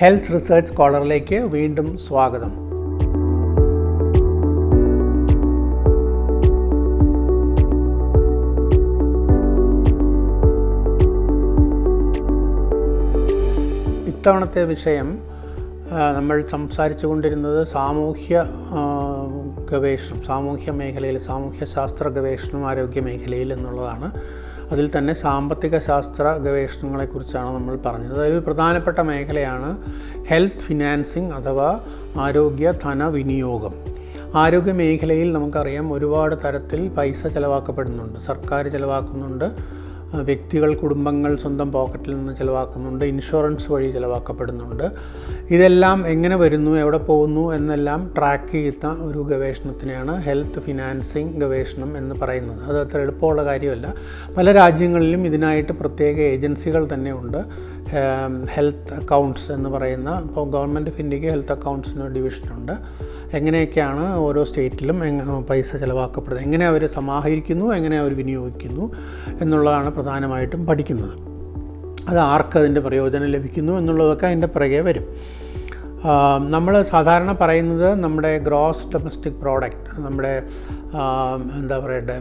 Health research കോളറിലേക്ക് വീണ്ടും സ്വാഗതം. ഇത്തവണത്തെ വിഷയം നമ്മൾ സംസാരിച്ചു കൊണ്ടിരുന്നത് സാമൂഹ്യ ഗവേഷണം സാമൂഹ്യ മേഖലയിൽ സാമൂഹ്യശാസ്ത്ര ഗവേഷണം ആരോഗ്യ മേഖലയിൽ എന്നുള്ളതാണ്. അതിൽ തന്നെ സാമ്പത്തിക ശാസ്ത്ര ഗവേഷണങ്ങളെക്കുറിച്ചാണ് നമ്മൾ പറഞ്ഞത്. അതിൽ പ്രധാനപ്പെട്ട മേഖലയാണ് ഹെൽത്ത് ഫിനാൻസിങ് അഥവാ ആരോഗ്യ ധന വിനിയോഗം. ആരോഗ്യ മേഖലയിൽ നമുക്കറിയാം ഒരുപാട് തരത്തിൽ പൈസ ചിലവാക്കപ്പെടുന്നുണ്ട്. സർക്കാർ ചിലവാക്കുന്നുണ്ട്. വ്യക്തികൾ കുടുംബങ്ങൾ സ്വന്തം പോക്കറ്റിൽ നിന്ന് ചിലവാക്കുന്നുണ്ട്. ഇൻഷുറൻസ് വഴി ചിലവാക്കപ്പെടുന്നുണ്ട്. ഇതെല്ലാം എങ്ങനെ വരുന്നു എവിടെ പോകുന്നു എന്നെല്ലാം ട്രാക്ക് ചെയ്യുന്ന ഒരു ഗവേഷണത്തിനെയാണ് ഹെൽത്ത് ഫിനാൻസിങ് ഗവേഷണം എന്ന് പറയുന്നത്. അത് അത്ര എളുപ്പമുള്ള കാര്യമല്ല. പല രാജ്യങ്ങളിലും ഇതിനായിട്ട് പ്രത്യേക ഏജൻസികൾ തന്നെ ഉണ്ട്. ഹെൽത്ത് അക്കൗണ്ട്സ് എന്ന് പറയുന്ന ഇപ്പോൾ ഗവൺമെന്റ് ഓഫ് ഇന്ത്യയ്ക്ക് ഹെൽത്ത് അക്കൗണ്ട്സിന് ഡിവിഷനുണ്ട് എങ്ങനെയൊക്കെയാണ് ഓരോ സ്റ്റേറ്റിലും പൈസ ചിലവാക്കപ്പെടുന്നത്? എങ്ങനെ അവർ സമാഹരിക്കുന്നു എങ്ങനെ അവർ വിനിയോഗിക്കുന്നു എന്നുള്ളതാണ് പ്രധാനമായിട്ടും പഠിക്കുന്നത്. അത് ആർക്ക് അതിന്റെ പ്രയോജനം ലഭിക്കുന്നു എന്നുള്ളതൊക്കെ അതിന്റെ പിറകെ വരും. നമ്മൾ സാധാരണ പറയുന്നത് നമ്മുടെ ഗ്രോസ് ഡൊമസ്റ്റിക് പ്രോഡക്റ്റ് നമ്മുടെ എന്താ പറയട്ടെ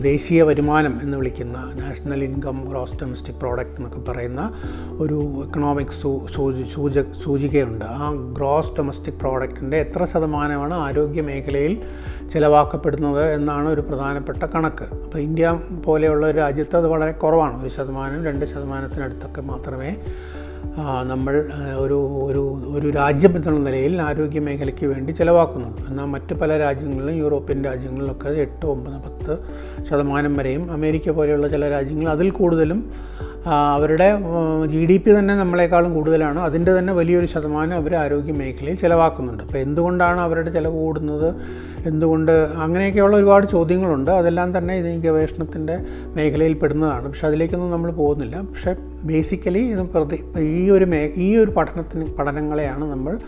ദേശീയ വരുമാനം എന്ന് വിളിക്കുന്ന national income gross domestic product എന്നൊക്കെ പറയുന്ന ഒരു എക്കണോമിക് സൂചി സൂച സൂചികയുണ്ട്. ആ ഗ്രോസ് ഡൊമസ്റ്റിക് പ്രോഡക്റ്റിന്റെ എത്ര ശതമാനമാണ് ആരോഗ്യ മേഖലയിൽ ചിലവാക്കപ്പെടുന്നത് എന്നാണ് ഒരു പ്രധാനപ്പെട്ട കണക്ക്. അപ്പോൾ ഇന്ത്യ പോലെയുള്ള ഒരു രാജ്യത്ത് അത് വളരെ കുറവാണ്. ഒരു ശതമാനം രണ്ട് ശതമാനത്തിനടുത്തൊക്കെ മാത്രമേ നമ്മൾ ഒരു ഒരു ഒരു രാജ്യം എന്നുള്ള നിലയിൽ ആരോഗ്യ മേഖലയ്ക്ക് വേണ്ടി ചിലവാക്കുന്നത്. എന്നാൽ മറ്റ് പല രാജ്യങ്ങളിലും യൂറോപ്യൻ രാജ്യങ്ങളിലൊക്കെ എട്ട് ഒമ്പത് പത്ത് ശതമാനം വരെയും അമേരിക്ക പോലെയുള്ള ചില രാജ്യങ്ങൾ അതിൽ കൂടുതലും അവരുടെ ജി ഡി പി തന്നെ നമ്മളെക്കാളും കൂടുതലാണ്. അതിന്റെ തന്നെ വലിയൊരു ശതമാനം അവർ ആരോഗ്യ മേഖലയിൽ ചിലവാക്കുന്നുണ്ട്. അപ്പോൾ എന്തുകൊണ്ടാണ് അവരുടെ ചിലവ് കൂടുന്നത്? എന്തുകൊണ്ട്? അങ്ങനെയൊക്കെയുള്ള ഒരുപാട് ചോദ്യങ്ങളുണ്ട്. അതെല്ലാം തന്നെ ഇത് ഗവേഷണത്തിന്റെ മേഖലയിൽ പെടുന്നതാണ്. പക്ഷെ അതിലേക്കൊന്നും നമ്മൾ പോകുന്നില്ല. പക്ഷേ ബേസിക്കലി ഇത് പ്രതി ഈ ഒരു മേ ഈ ഒരു പഠനത്തിന് പഠനങ്ങളെയാണ് നമ്മൾ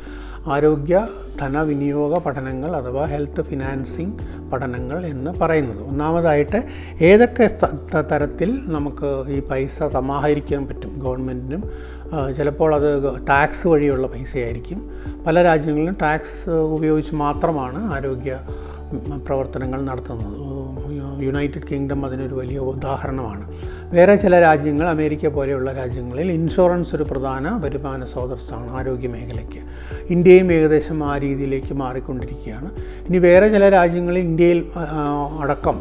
ആരോഗ്യ ധനവിനിയോഗ പഠനങ്ങൾ അഥവാ ഹെൽത്ത് ഫിനാൻസിങ് പഠനങ്ങൾ എന്ന് പറയുന്നത്. ഒന്നാമതായിട്ട് ഏതൊക്കെ തരത്തിൽ നമുക്ക് ഈ പൈസ സമാഹരിക്കാൻ പറ്റും ഗവൺമെന്റിനും ചിലപ്പോൾ അത് ടാക്സ് വഴിയുള്ള പൈസയായിരിക്കും. പല രാജ്യങ്ങളിലും ടാക്സ് ഉപയോഗിച്ച് മാത്രമാണ് ആരോഗ്യ പ്രവർത്തനങ്ങൾ നടത്തുന്നത്. യുണൈറ്റഡ് കിങ്ഡം അതിനൊരു വലിയ ഉദാഹരണമാണ്. വേറെ ചില രാജ്യങ്ങൾ അമേരിക്ക പോലെയുള്ള രാജ്യങ്ങളിൽ ഇൻഷുറൻസ് ഒരു പ്രധാന വരുമാന സ്രോതസ്സാണ് ആരോഗ്യ മേഖലയ്ക്ക്. ഇന്ത്യയും ഏകദേശം ആ രീതിയിലേക്ക് മാറിക്കൊണ്ടിരിക്കുകയാണ്. ഇനി വേറെ ചില രാജ്യങ്ങളിൽ ഇന്ത്യയിൽ അടക്കം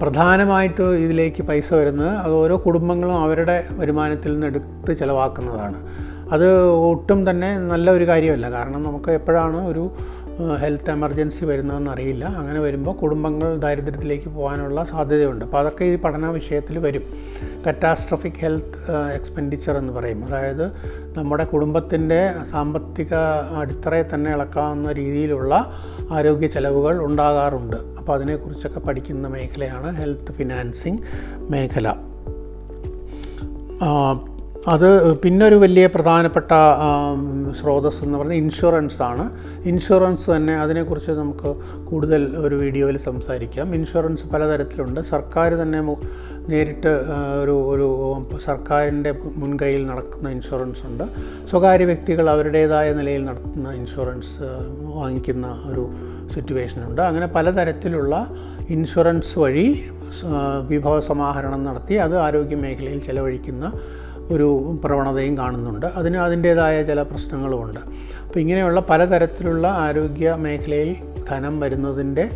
പ്രധാനമായിട്ട് ഇതിലേക്ക് പൈസ വരുന്നത് അത് ഓരോ കുടുംബങ്ങളും അവരുടെ വരുമാനത്തിൽ നിന്ന് എടുത്ത് ചിലവാക്കുന്നതാണ്. അത് ഒട്ടും തന്നെ നല്ല ഒരു കാര്യമല്ല. കാരണം നമുക്ക് എപ്പോഴാണ് ഒരു ഹെൽത്ത് എമർജൻസി വരുന്നതെന്ന് അറിയില്ല. അങ്ങനെ വരുമ്പോൾ കുടുംബങ്ങൾ ദാരിദ്ര്യത്തിലേക്ക് പോകാനുള്ള സാധ്യതയുണ്ട്. അപ്പോൾ അതൊക്കെ ഈ പഠന വിഷയത്തിൽ വരും. കറ്റാസ്ട്രഫിക് ഹെൽത്ത് എക്സ്പെൻഡിച്ചർ എന്ന് പറയും. അതായത് നമ്മുടെ കുടുംബത്തിന്റെ സാമ്പത്തിക അടിത്തറയെ തന്നെ ഇളക്കാവുന്ന രീതിയിലുള്ള ആരോഗ്യ ചെലവുകൾ ഉണ്ടാകാറുണ്ട്. അപ്പോൾ അതിനെക്കുറിച്ചൊക്കെ പഠിക്കുന്ന മേഖലയാണ് ഹെൽത്ത് ഫിനാൻസിങ് മേഖല. അത് പിന്നെ ഒരു വലിയ പ്രധാനപ്പെട്ട സ്രോതസ് എന്ന് പറയുന്നത് ഇൻഷുറൻസ് ആണ്. ഇൻഷുറൻസ് തന്നെ അതിനെക്കുറിച്ച് നമുക്ക് കൂടുതൽ ഒരു വീഡിയോയിൽ സംസാരിക്കാം. ഇൻഷുറൻസ് പലതരത്തിലുണ്ട്. സർക്കാർ തന്നെ നേരിട്ട് ഒരു ഒരു സർക്കാരിന്റെ മുൻകൈയിൽ നടക്കുന്ന ഇൻഷുറൻസ് ഉണ്ട്. സ്വകാര്യ വ്യക്തികൾ അവരുടേതായ നിലയിൽ നടത്തുന്ന ഇൻഷുറൻസ് വാങ്ങിക്കുന്ന ഒരു സിറ്റുവേഷനുണ്ട് അങ്ങനെ പലതരത്തിലുള്ള ഇൻഷുറൻസ് വഴി വിഭവ സമാഹരണം നടത്തി അത് ആരോഗ്യ മേഖലയിൽ ചെലവഴിക്കുന്ന ഒരു പ്രവണതയും കാണുന്നുണ്ട്. അതിന് അതിന്റേതായ ചില പ്രശ്നങ്ങളുമുണ്ട്. അപ്പോൾ ഇങ്ങനെയുള്ള പലതരത്തിലുള്ള ആരോഗ്യ മേഖലയിൽ ധനം വരുന്നതിന്റെ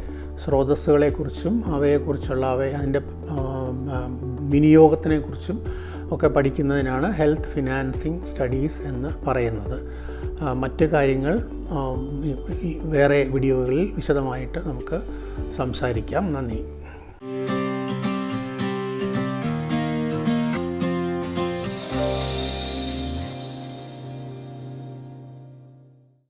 സ്രോതസ്സുകളെക്കുറിച്ചും അവയെക്കുറിച്ചുള്ള അവയെ അതിന്റെ വിനിയോഗത്തിനെക്കുറിച്ചും ഒക്കെ പഠിക്കുന്നതിനാണ് ഹെൽത്ത് ഫിനാൻസിങ് സ്റ്റഡീസ് എന്ന് പറയുന്നത്. മറ്റ് കാര്യങ്ങൾ വേറെ വീഡിയോകളിൽ വിശദമായിട്ട് നമുക്ക് സംസാരിക്കാം. നന്ദി.